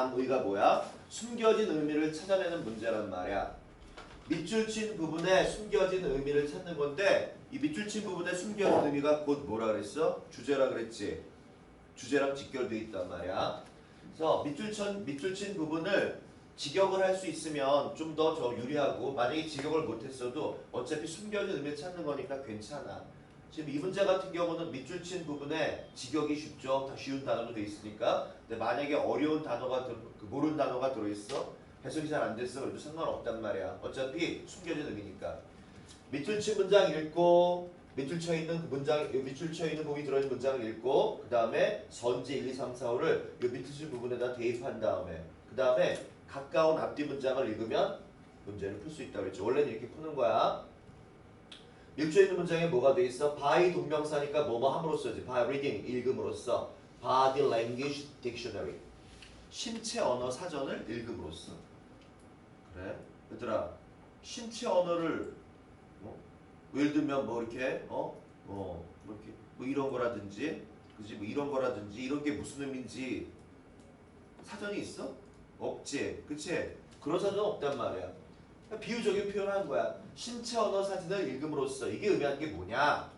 함의가 뭐야? 숨겨진 의미를 찾아내는 문제란 말이야. 밑줄 친 부분에 숨겨진 의미를 찾는 건데 이 밑줄 친 부분에 숨겨진 의미가 곧 뭐라 그랬어? 주제라 그랬지? 주제랑 직결돼 있단 말이야. 그래서 밑줄 친 밑줄 친 부분을 직역을 할 수 있으면 좀 더 저 유리하고 만약에 직역을 못했어도 어차피 숨겨진 의미를 찾는 거니까 괜찮아. 지금 이 문제 같은 경우는 밑줄 친 부분에 직역이 쉽죠. 다 쉬운 단어로 돼 있으니까. 근데 만약에 어려운 단어가 들, 그 모르는 단어가 들어있어. 해석이 잘 안 됐어. 그래도 상관없단 말이야. 어차피 숨겨진 의미니까. 밑줄 친 문장 읽고 밑줄 쳐 있는 그 문장 밑줄 쳐 있는 부분이 들어 있는 문장을 읽고 그 다음에 선지 1, 2, 3, 4, 5를 이 밑줄 친 부분에다 대입한 다음에 그 다음에 가까운 앞뒤 문장을 읽으면 문제를 풀 수 있다고 그랬죠. 원래는 이렇게 푸는 거야. 읽혀 있는 문장에 뭐가 돼 있어? by 동명사니까 뭐뭐 함으로써지. by reading 읽음으로써. body language dictionary 신체 언어 사전을 읽음으로써. 그래? 얘들아 신체 언어를 뭐 예를 들면 뭐 이렇게 어? 어, 뭐 이렇게 뭐 이런 거라든지 그지 뭐 이런 거라든지 이런 게 무슨 의미인지 사전이 있어? 없지. 그치? 그런 사전은 없단 말이야. 비유적인 표현을 한 거야. 신체 언어 사진을 읽음으로써 이게 의미하는 게 뭐냐?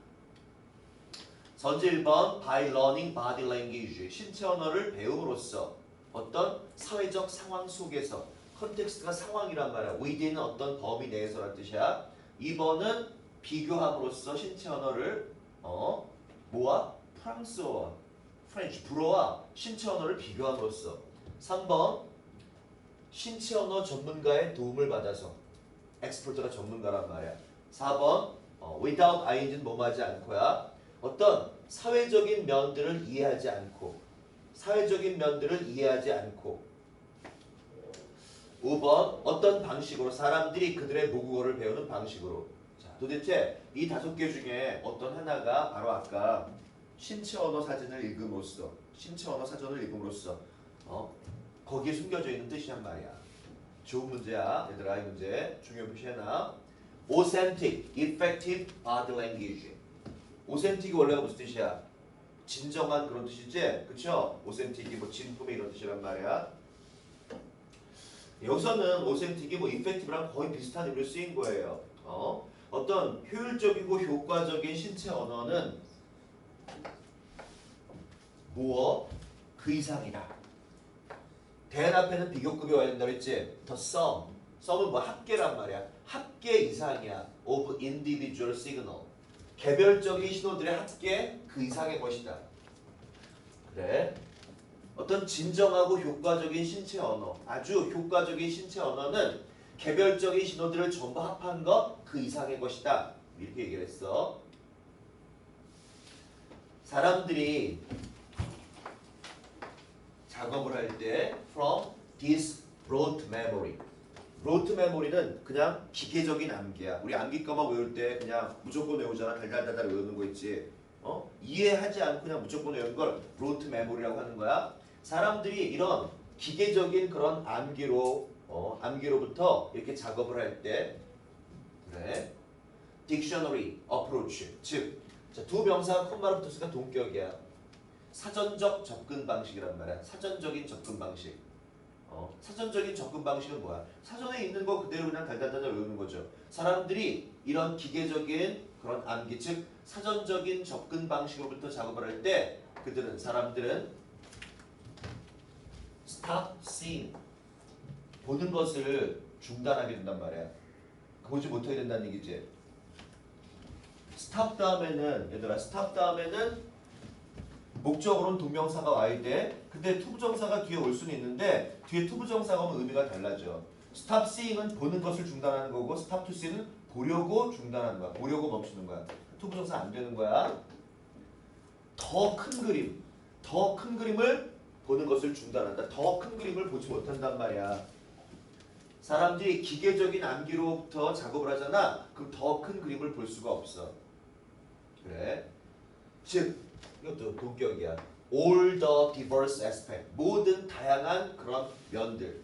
선제 1번 by learning body language 신체 언어를 배움으로써 어떤 사회적 상황 속에서 컨텍스트가 상황이란 말이야. within 어떤 범위 내에서란 뜻이야. 2번은 비교함으로써 신체 언어를 어 뭐와 프랑스어와 프렌치 불어와 신체 언어를 비교함으로써 3번 신체 언어 전문가의 도움을 받아서 엑스퍼트가 전문가란 말이야. 4번 어, without ing는 뭐하지 않고야. 어떤 사회적인 면들을 이해하지 않고 사회적인 면들을 이해하지 않고 5번 어떤 방식으로 사람들이 그들의 모국어를 배우는 방식으로 자 도대체 이 다섯 개 중에 어떤 하나가 바로 아까 신체 언어 사진을 읽음으로써 신체 언어 사전을 읽음으로써 어 거기에 숨겨져 있는 뜻이란 말이야. 좋은 문제야. 얘들아 이 문제 중요 표시해놔. authentic, effective body language. authentic이 원래가 무슨 뜻이야? 진정한 그런 뜻이지? 그쵸? authentic이 뭐 진품의 이런 뜻이란 말이야. 여기서는 authentic이 뭐 effective랑 거의 비슷한 의미로 쓰인 거예요. 어? 어떤 효율적이고 효과적인 신체 언어는 무엇? 그 이상이다. 대안 앞에는 비교급이 와야 된다고 했지? 더 sum. sum은 뭐 합계란 말이야. 합계 이상이야. of individual signal. 개별적인 신호들의 합계 그 이상의 것이다. 그래. 어떤 진정하고 효과적인 신체 언어, 아주 효과적인 신체 언어는 개별적인 신호들을 전부 합한 것 그 이상의 것이다. 이렇게 얘기를 했어. 사람들이 작업을 할 때 from this rote memory. rote memory는 그냥 기계적인 암기야. 우리 암기과목 외울 때 그냥 무조건 외우잖아. 달달달달 외우는 거 있지. 어? 이해하지 않고 그냥 무조건 외우는 memory라고 하는 거야. 사람들이 이런 기계적인 그런 암기로 어, 암기로부터 이렇게 작업을 할 때 그래. dictionary approach 즉, 자, 두 명사가 콤마로 붙었으니까 동격이야. 사전적 접근 방식이란 말이야. 사전적인 접근 방식. 어, 사전적인 접근 방식은 뭐야? 사전에 있는 거 그대로 그냥 달달달달 외우는 거죠. 사람들이 이런 기계적인 그런 암기, 즉 사전적인 접근 방식으로부터 작업을 할 때 그들은 사람들은 stop seeing 보는 것을 중단하게 된단 말이야. 보지 못하게 된다는 얘기지. stop 다음에는 얘들아 stop 다음에는 목적으로는 동명사가 와야 돼. 근데 투부정사가 뒤에 올 수는 있는데 뒤에 투부정사가 오면 의미가 달라져. stop seeing은 보는 것을 중단하는 거고 stop to see는 보려고 중단하는 거야. 보려고 멈추는 거야. 투부정사 안 되는 거야. 더 큰 그림, 더 큰 그림을 보는 것을 중단한다. 더 큰 그림을 보지 못한단 말이야. 사람들이 기계적인 암기로부터 작업을 하잖아. 그럼 더 큰 그림을 볼 수가 없어. 그래. 즉 이것도 동격이야. All the diverse aspect. 모든 다양한 그런 면들.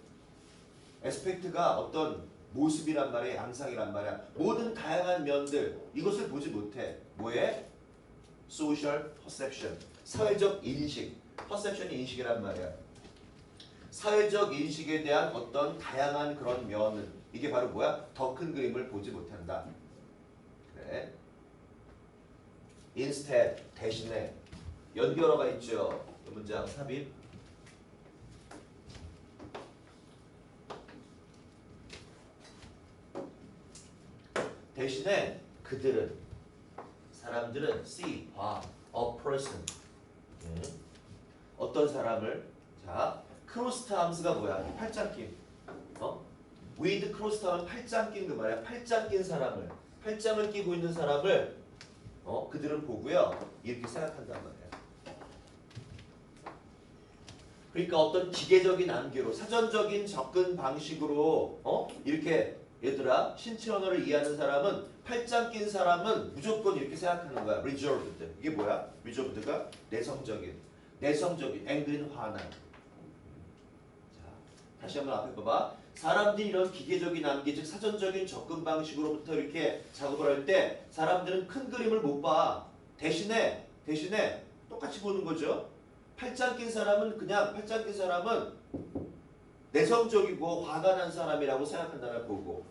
에스펙트가 어떤 모습이란 말이야, 양상이란 말이야. 모든 다양한 면들 이것을 보지 못해. 뭐에? social perception. 사회적 인식. perception이 인식이란 말이야. 사회적 인식에 대한 어떤 다양한 그런 면은 이게 바로 뭐야? 더 큰 그림을 보지 못한다. 그래. Instead 대신에 연결어가 있죠. 이 문장 삽입. 대신에 그들은 사람들은 see 봐 a person 음. 어떤 사람을 자 크로스트 함스가 뭐야 팔짱 낀 어? with 크로스트 하면 팔짱 낀 그 말이야 팔짱 낀 사람을 팔짱을 끼고 있는 사람을 어 그들은 보고요 이렇게 생각한단 말이야 그러니까 어떤 기계적인 암기로 사전적인 접근 방식으로 어 이렇게 얘들아 신체 언어를 이해하는 사람은 팔짱 낀 사람은 무조건 이렇게 생각하는 거야. reserved. 이게 뭐야? reserved가 내성적인, 내성적인, 앵그린 화난. 자, 다시 한번 앞에 봐봐. 사람들이 이런 기계적인 암기, 즉 사전적인 접근 방식으로부터 이렇게 작업을 할 때 사람들은 큰 그림을 못 봐. 대신에 대신에 똑같이 보는 거죠. 팔짱 낀 사람은 그냥 팔짱 낀 사람은 내성적이고 화가 난 사람이라고 생각한다는 보고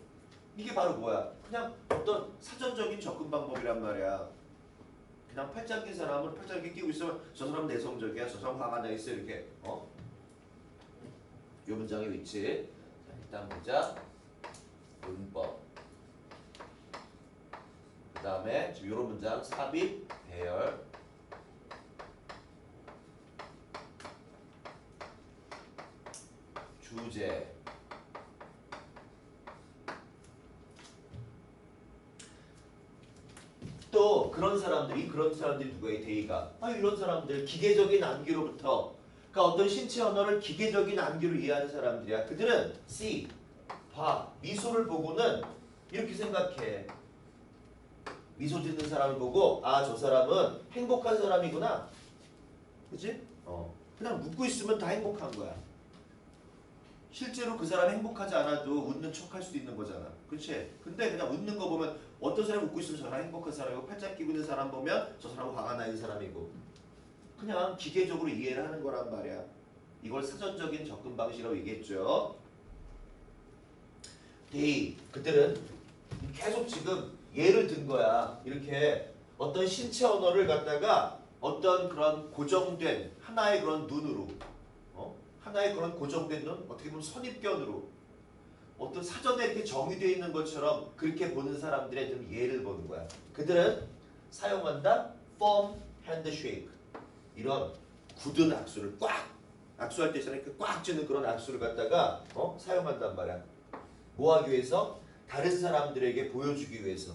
이게 바로 뭐야? 그냥 어떤 사전적인 접근 방법이란 말이야. 그냥 팔짱 낀 사람은 팔짱 끼고 있으면 저 사람 내성적이야, 저 사람 화가 나 있어 이렇게 어? 요 문장의 위치. 자, 일단 보자. 문법. 그 다음에 지금 요런 문장 삽입, 배열. 주제. 또 그런 사람들이 그런 사람들이 누구예요? 데이가 아 이런 사람들 기계적인 암기로부터 그러니까 어떤 신체 언어를 기계적인 암기로 이해하는 사람들이야. 그들은 see 봐 미소를 보고는 이렇게 생각해. 미소 짓는 사람을 보고 아 저 사람은 행복한 사람이구나. 그지? 어 그냥 웃고 있으면 다 행복한 거야. 실제로 그 사람 행복하지 않아도 웃는 척 할 수도 있는 거잖아. 그렇지? 근데 그냥 웃는 거 보면 어떤 사람이 웃고 있으면 저 사람 행복한 사람이고 팔짱 끼고 있는 사람 보면 저 사람은 화가 나 있는 사람이고 그냥 기계적으로 이해를 하는 거란 말이야. 이걸 사전적인 접근 방식이라고 얘기했죠. 데이 그들은 계속 지금 예를 든 거야. 이렇게 어떤 신체 언어를 갖다가 어떤 그런 고정된 하나의 그런 눈으로 어? 하나의 그런 고정된 눈 어떻게 보면 선입견으로 어떤 사전에 이렇게 정의되어 있는 것처럼 그렇게 보는 사람들의 좀 예를 보는 거야. 그들은 사용한다 firm handshake 이런 굳은 악수를 꽉 악수할 때 있잖아요. 꽉 쥐는 그런 악수를 갖다가 어? 사용한단 말이야. 뭐 하기 위해서? 다른 사람들에게 보여주기 위해서.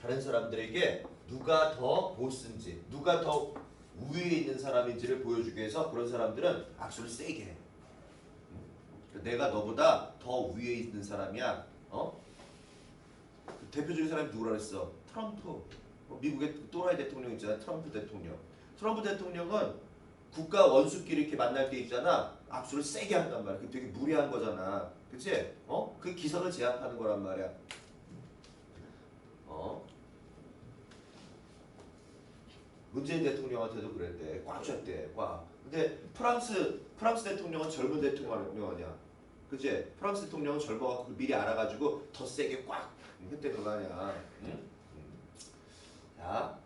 다른 사람들에게 누가 더 보스인지, 누가 더 우위에 있는 사람인지를 보여주기 위해서 그런 사람들은 악수를 세게 해. 내가 너보다 더 위에 있는 사람이야. 어? 그 대표적인 사람이 누구라 그랬어? 트럼프. 어, 미국의 또라이 대통령 있잖아. 트럼프 대통령. 트럼프 대통령은 국가 원수끼리 이렇게 만날 때 있잖아. 악수를 세게 한단 말이야. 그 되게 무리한 거잖아. 그치? 어? 그 기선을 제압하는 거란 말이야. 어? 문재인 대통령한테도 그랬대. 꽉 쥐었대. 꽉. 근데 프랑스 프랑스 대통령은 젊은 대통령 아니야. 그치? 프랑스 대통령은 젊어갖고 미리 알아가지고 더 세게 꽉 했대 그거 아니야. 응? 응. 자.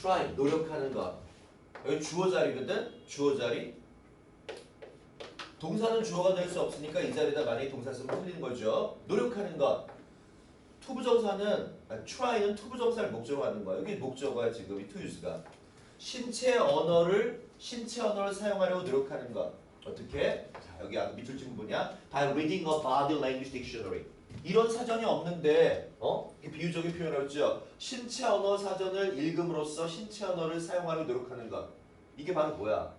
Try 노력하는 것. 여기 주어 자리거든. 주어 자리. 동사는 주어가 될 수 없으니까 이 자리에다 만약에 동사 쓰면 틀리는 거죠. 노력하는 것. 투부정사는 아, try는 투부정사를 목적으로 하는 거야. 여기 목적어야 지금 이 to use가. 신체 언어를 신체 언어를 사용하려고 노력하는 것. 어떻게? 자, 여기 아까 밑줄 친 부분이야. By reading a body language dictionary. 이런 사전이 없는데 어? 비유적인 표현을 했죠. 신체 언어 사전을 읽음으로써 신체 언어를 사용하려고 노력하는 것. 이게 바로 뭐야?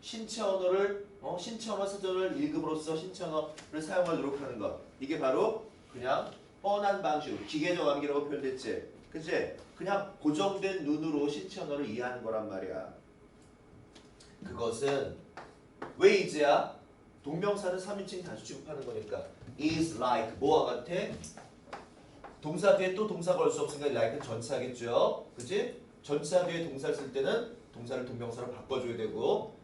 신체 언어를 어? 신체 언어 사전을 읽음으로써 신체 언어를 사용하려 노력하는 것. 이게 바로 그냥 뻔한 방식으로 기계적 암기라고 표현됐지. 그치? 그냥 고정된 눈으로 신체 언어를 이해하는 거란 말이야. 그것은 왜 이제야? 동명사는 3인칭 단수 취급하는 거니까 is like 뭐와 같아? 동사 뒤에 또 동사 걸 수 없으니까 like는 전치하겠죠. 그지? 전치사 뒤에 동사를 쓸 때는 동사를 동명사로 바꿔줘야 되고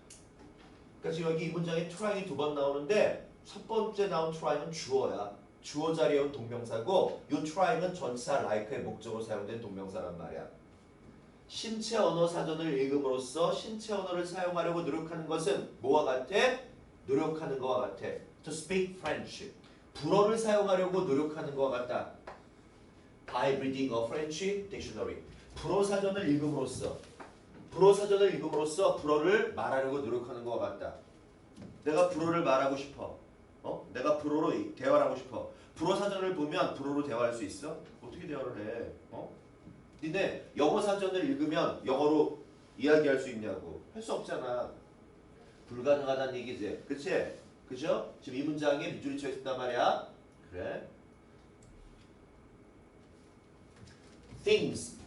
그러니까 지금 여기 이 문장에 try이 두 번 나오는데 첫 번째 나온 try는 주어야. 주어 자리에 온 동명사고 이 try는 전치사 like의 목적으로 사용된 동명사란 말이야. 신체 언어 사전을 읽음으로써 신체 언어를 사용하려고 노력하는 것은 뭐와 같아? 노력하는 것과 같아. To speak French. 불어를 사용하려고 노력하는 것과 같다. By reading a French dictionary. 불어 사전을 읽음으로써 불어 사전을 읽음으로써 불어를 말하려고 노력하는 것과 같다. 내가 불어를 말하고 싶어. 어? 내가 불어로 이- 대화를 하고 싶어. 불어 사전을 보면 불어로 대화할 수 있어? 어떻게 대화를 해? 어? 니네 영어 사전을 읽으면 영어로 이야기할 수 있냐고 할 수 없잖아 불가능하다는 얘기지 그치? 그죠? 지금 이 문장에 밑줄이 쳐 있단 말이야 그래 things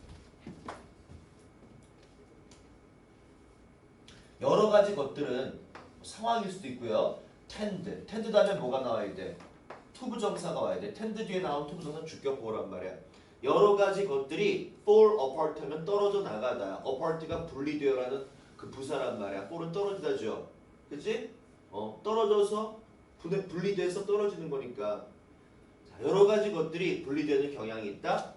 여러 가지 것들은 상황일 수도 있고요 tend tend 다음에 뭐가 나와야 돼? 투부정사가 와야 돼 tend 뒤에 나온 투부정사는 주격 보호란 말이야 여러 가지 것들이 fall apart 하면 떨어져 나가다. apart가 분리되어라는 그 부사란 말이야. fall은 떨어지다죠. 그치? 어, 떨어져서 분리돼서 떨어지는 거니까. 자, 여러 가지 것들이 분리되는 경향이 있다.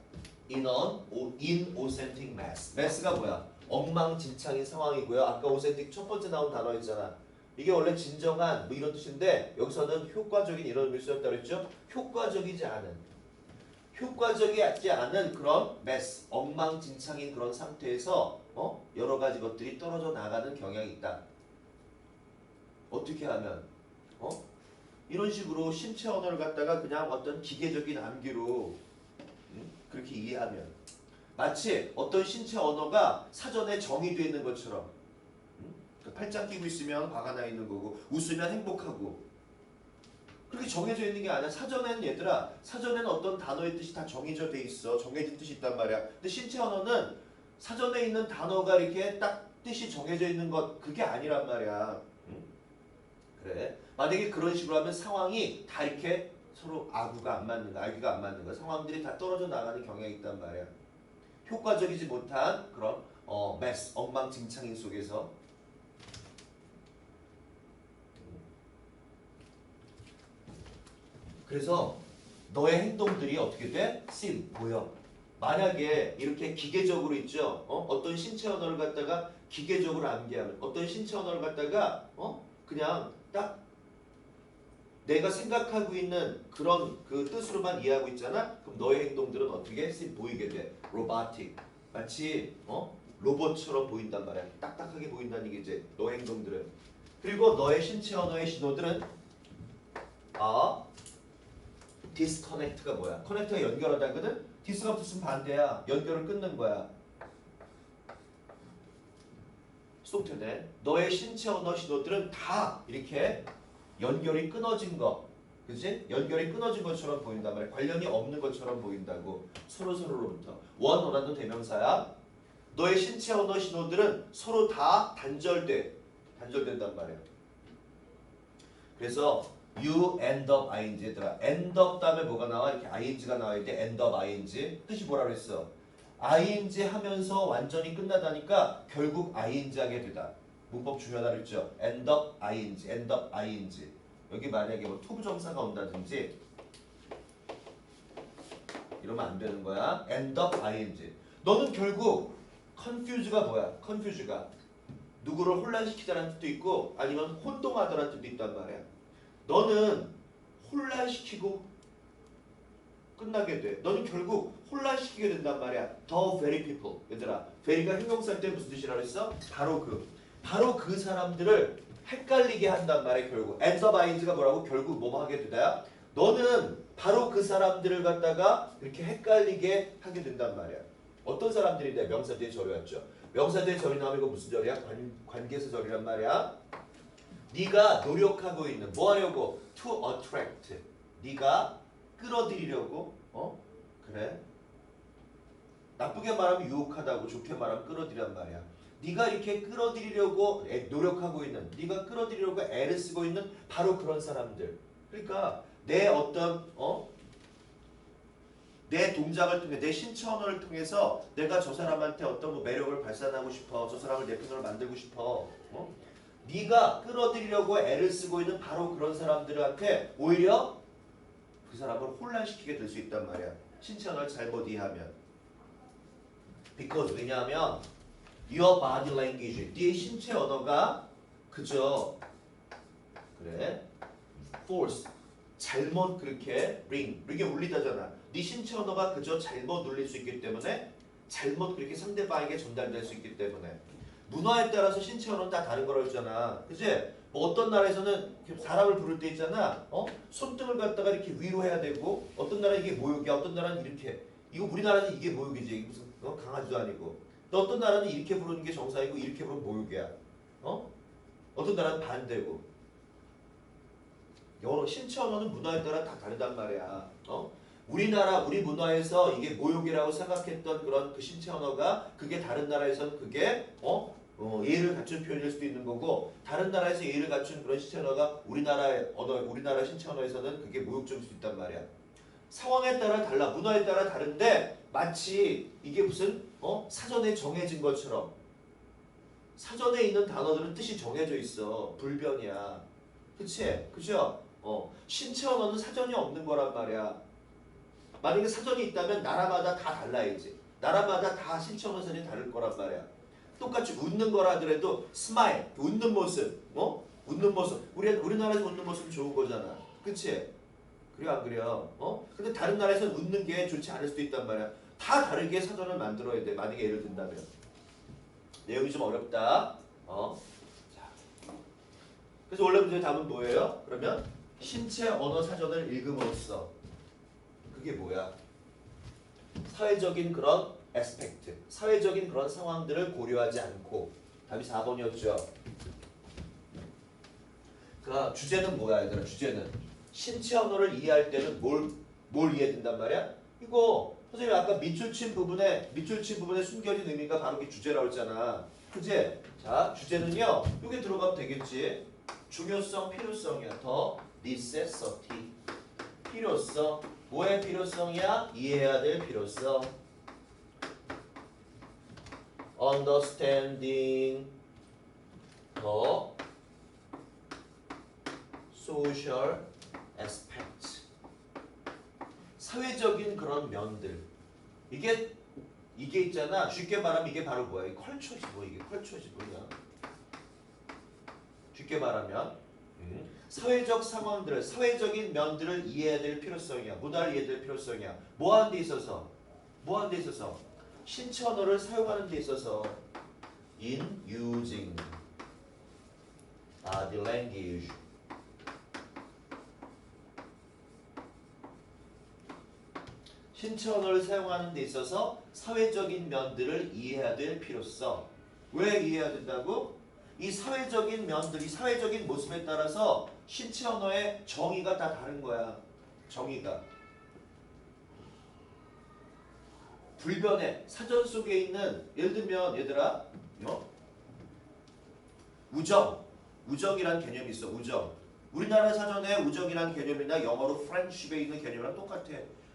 in an inauthentic mess. mess가 뭐야? 엉망진창인 상황이고요. 아까 authentic 첫 번째 나온 단어 있잖아. 이게 원래 진정한 뭐 이런 뜻인데 여기서는 효과적인 이런 의미를 쓰였다 그랬죠? 효과적이지 않은 효과적이지 않은 그런 메스, 엉망진창인 그런 상태에서 어? 여러 가지 것들이 떨어져 나가는 경향이 있다. 어떻게 하면 어? 이런 식으로 신체 언어를 갖다가 그냥 어떤 기계적인 암기로 음? 그렇게 이해하면 마치 어떤 신체 언어가 사전에 정의되어 있는 것처럼 음? 팔짱 끼고 있으면 화가 나 있는 거고 웃으면 행복하고 그렇게 정해져 있는 게 아니야. 사전에는 얘들아, 사전에는 어떤 단어의 뜻이 다 정해져 돼 있어. 정해진 뜻이 있단 말이야. 근데 신체 언어는 사전에 있는 단어가 이렇게 딱 뜻이 정해져 있는 것 그게 아니란 말이야. 응? 그래. 만약에 그런 식으로 하면 상황이 다 이렇게 서로 아구가 안 맞는 거, 알기가 안 맞는 거, 상황들이 다 떨어져 나가는 경향이 있단 말이야. 효과적이지 못한 그런 어, 메스, 엉망진창인 속에서 그래서 너의 행동들이 어떻게 돼? 씬 보여. 만약에 이렇게 기계적으로 있죠. 어? 어떤 신체 언어를 갖다가 기계적으로 암기하면 어떤 신체 언어를 갖다가 어? 그냥 딱 내가 생각하고 있는 그런 그 뜻으로만 이해하고 있잖아. 그럼 너의 행동들은 어떻게 씬 보이게 돼? 로바틱. 마치 어? 로봇처럼 보인단 말이야. 딱딱하게 보인다는 얘기지. 너의 행동들은. 그리고 너의 신체 언어의 신호들은 아 디스커넥트가 뭐야? 커넥트가 연결하다거든? 디스가 붙으면 반대야. 연결을 끊는 거야. 스톱되네. 너의 신체 언어 신호들은 다 이렇게 연결이 끊어진 거. 그지? 연결이 끊어진 것처럼 보인단 말이야. 관련이 없는 것처럼 보인다고. 서로서로로부터. 원, 원하는 대명사야. 너의 신체 언어 신호들은 서로 다 단절돼. 단절된단 말이야. 그래서 you end up ing 얘들아 end up 다음에 뭐가 나와 이렇게 ing가 나와야 돼 end up ing 뜻이 뭐라 그랬어 ing 하면서 완전히 끝나다니까 결국 ing 하게 되다. 문법 중요하다 그랬죠? end up ing end up ing. 여기 만약에 뭐 투부정사가 온다든지 이러면 안 되는 거야. end up ing. 너는 결국 confuse가 뭐야? confuse가 누구를 혼란시키다라는 뜻도 있고 아니면 혼동하다라는 뜻도 있단 말이야. 너는 혼란시키고 끝나게 돼. 너는 결국 혼란시키게 된단 말이야. The very people. 얘들아, very가 형용사일 때 무슨 뜻이라 그랬어? 바로 그. 바로 그 사람들을 헷갈리게 한단 말이야, 결국. and the minds가 뭐라고? 결국 뭐뭐 하게 되다야? 너는 바로 그 사람들을 갖다가 이렇게 헷갈리게 하게 된단 말이야. 어떤 사람들인데 명사 뒤에 절이 왔죠. 명사 뒤에 절이 나오면 이거 무슨 절이야? 관, 관계에서 절이란 말이야. 네가 노력하고 있는 뭐 하려고? To attract. 네가 끌어들이려고. 어? 그래? 나쁘게 말하면 유혹하다고 좋게 말하면 끌어들이란 말이야. 네가 이렇게 끌어들이려고 애- 노력하고 있는 네가 끌어들이려고 애를 쓰고 있는 바로 그런 사람들 그러니까 내 어떤 어? 내 동작을 통해 내 신체 언어를 통해서 내가 저 사람한테 어떤 뭐 매력을 발산하고 싶어 저 사람을 내 편으로 만들고 싶어 어? 네가 끌어들이려고 애를 쓰고 있는 바로 그런 사람들한테 오히려 그 사람을 혼란시키게 될 수 있단 말이야. 신체 언어를 잘못 이해하면. Because 왜냐하면 your body language 네 신체 언어가 그저 그래? Force. 잘못 그렇게 ring. ring에 울리다잖아. 네 신체 언어가 그저 잘못 울릴 수 있기 때문에 잘못 그렇게 상대방에게 전달될 수 있기 때문에. 문화에 따라서 신체 언어는 다 다른 거라고 했잖아. 그지 뭐 어떤 나라에서는 사람을 부를 때 있잖아 어 손등을 갖다가 이렇게 위로 해야 되고 어떤 나라는 이게 모욕이야 어떤 나라는 이렇게 이거 우리나라는 이게 모욕이지 무슨 어? 강아지도 아니고 또 어떤 나라는 이렇게 부르는 게 정상이고 이렇게 부르면 모욕이야 어 어떤 나라는 반대고 여러 신체 언어는 문화에 따라 다 다르단 말이야. 어? 우리나라 우리 문화에서 이게 모욕이라고 생각했던 그런 그 신체 언어가 그게 다른 나라에서는 그게 어? 어, 예의를 갖춘 표현일 수도 있는 거고 다른 나라에서 예의를 갖춘 그런 신체 언어가 우리나라의 언어 우리나라 신체 언어에서는 그게 모욕적일 수 있단 말이야. 상황에 따라 달라 문화에 따라 다른데 마치 이게 무슨 어? 사전에 정해진 것처럼 사전에 있는 단어들은 뜻이 정해져 있어 불변이야. 그치? 그죠? 어, 신체 언어는 사전이 없는 거란 말이야. 만약에 사전이 있다면 나라마다 다 달라야지. 나라마다 다 신체 언어 사전이 다를 거란 말이야. 똑같이 웃는 거라 하더라도 스마일, 웃는 모습, 어? 웃는 모습. 우리 우리나라에서 웃는 모습 좋은 거잖아. 그치? 그래 안 그래요? 어? 근데 다른 나라에서 웃는 게 좋지 않을 수도 있단 말이야. 다 다르게 사전을 만들어야 돼. 만약에 예를 든다면. 내용이 좀 어렵다. 어? 자. 그래서 원래 문제 답은 뭐예요? 그러면 신체 언어 사전을 읽음으로써 그게 뭐야? 사회적인 그런 에스펙트, 사회적인 그런 상황들을 고려하지 않고 답이 4번이었죠. 그 주제는 뭐야, 얘들아? 주제는 신체 언어를 이해할 때는 뭘, 뭘 이해된단 말이야? 이거 선생님이 아까 밑줄 친 부분에 밑줄 친 부분에 숨겨진 의미가 바로 그 주제라고 했잖아. 그지? 자, 주제는요. 여기 들어가면 되겠지. 중요성, 필요성이야. 더 necessity. 필요성. 뭐의 필요성이야? 이해해야 될 필요성. Understanding the social aspect. 사회적인 그런 면들. 이게 이게 있잖아. 쉽게 말하면 이게 바로 뭐야? 이 컬처지 뭐 이게 컬처지 뭐야? 쉽게 말하면 음, 사회적 상황들을 사회적인 면들을 이해해야 될 필요성이야. 문화를 이해해야 될 필요성이야. 뭐 하는 데 있어서? 뭐 하는 데 있어서? 신체 언어를 사용하는 데 있어서 in using body language 신체 언어를 사용하는 데 있어서 사회적인 면들을 이해해야 될 필요성. 왜 이해해야 된다고? 이 사회적인 면들, 이 사회적인 모습에 따라서 신체 언어의 정의가 다 다른 거야. 정의가. 불변의 사전 속에 있는 예를 들면 얘들아 어? 우정. 우정이란 개념이 있어 우정. 우리나라 사전에 우정이란 개념이나 영어로 프렌십에 있는 개념이랑 똑같아.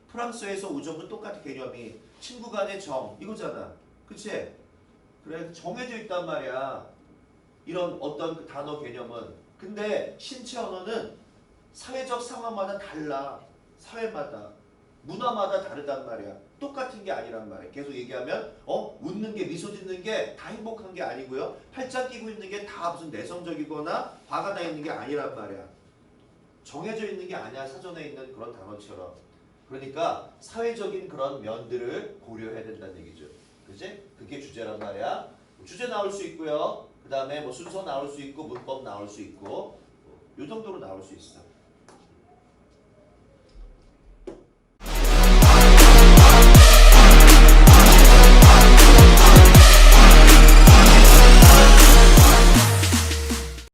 프랑스에서 우정도 똑같은 개념이 친구 간의 정 이거잖아. 그치? 그래 정해져 있단 말이야. 이런 어떤 그 단어 개념은. 근데 신체 언어는 사회적 상황마다 달라. 사회마다 문화마다 다르단 말이야. 똑같은 게 아니란 말이야. 계속 얘기하면 어? 웃는 게 미소 짓는 게 다 행복한 게 아니고요. 팔짱 끼고 있는 게 다 무슨 내성적이거나 화가 나 있는 게 아니란 말이야. 정해져 있는 게 아니야 사전에 있는 그런 단어처럼. 그러니까 사회적인 그런 면들을 고려해야 된다는 얘기죠. 그지? 그게 주제란 말이야. 주제 나올 수 있고요. 그 다음에 뭐 순서 나올 수 있고 문법 나올 수 있고 요 정도로 나올 수 있어